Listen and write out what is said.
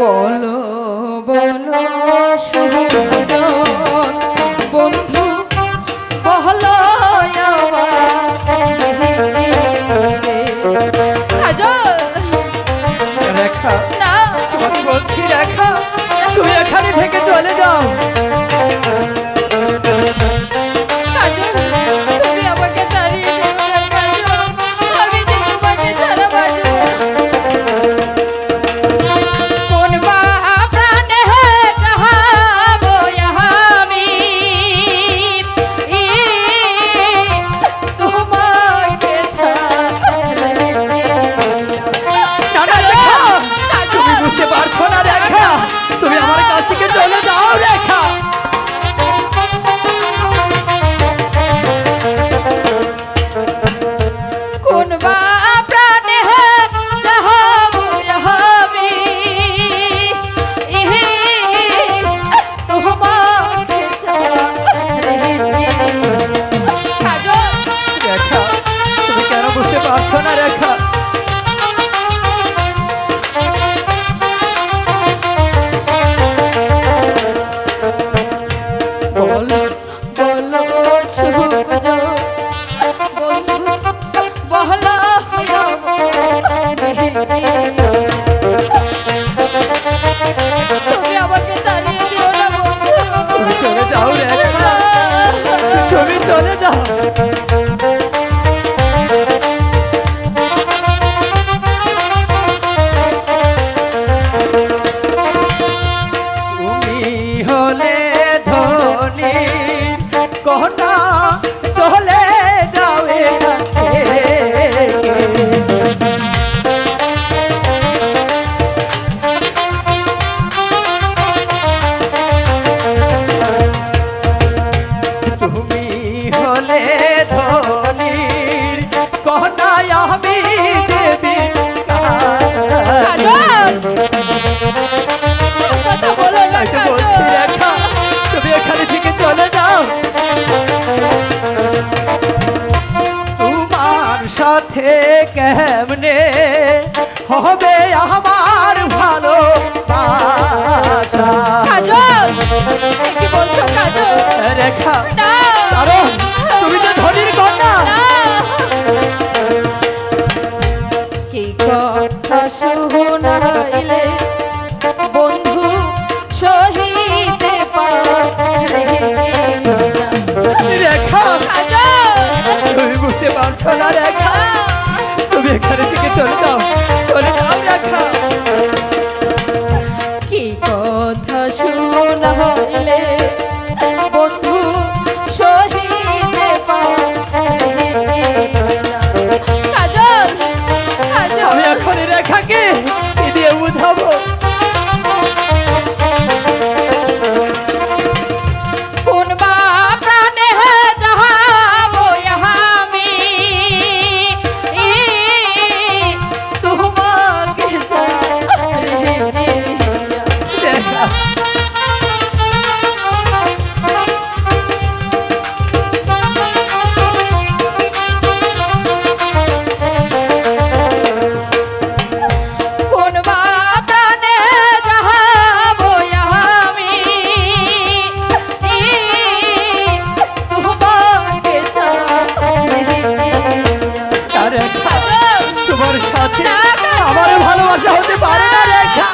বলো on the vibe. চলে যাও তুমি হলে ধনী কোটা হলে ধনির কোথায় আমি বলছি দেখা তুমি এখানে থেকে চলে যাও। তোমার সাথে কেমনে হবে আমার বঞ্চনা রেখা তুমি এখানে থেকে চলে যাও কি কথা শোনা আমার ভালোবাসা হতে পারে না রেখা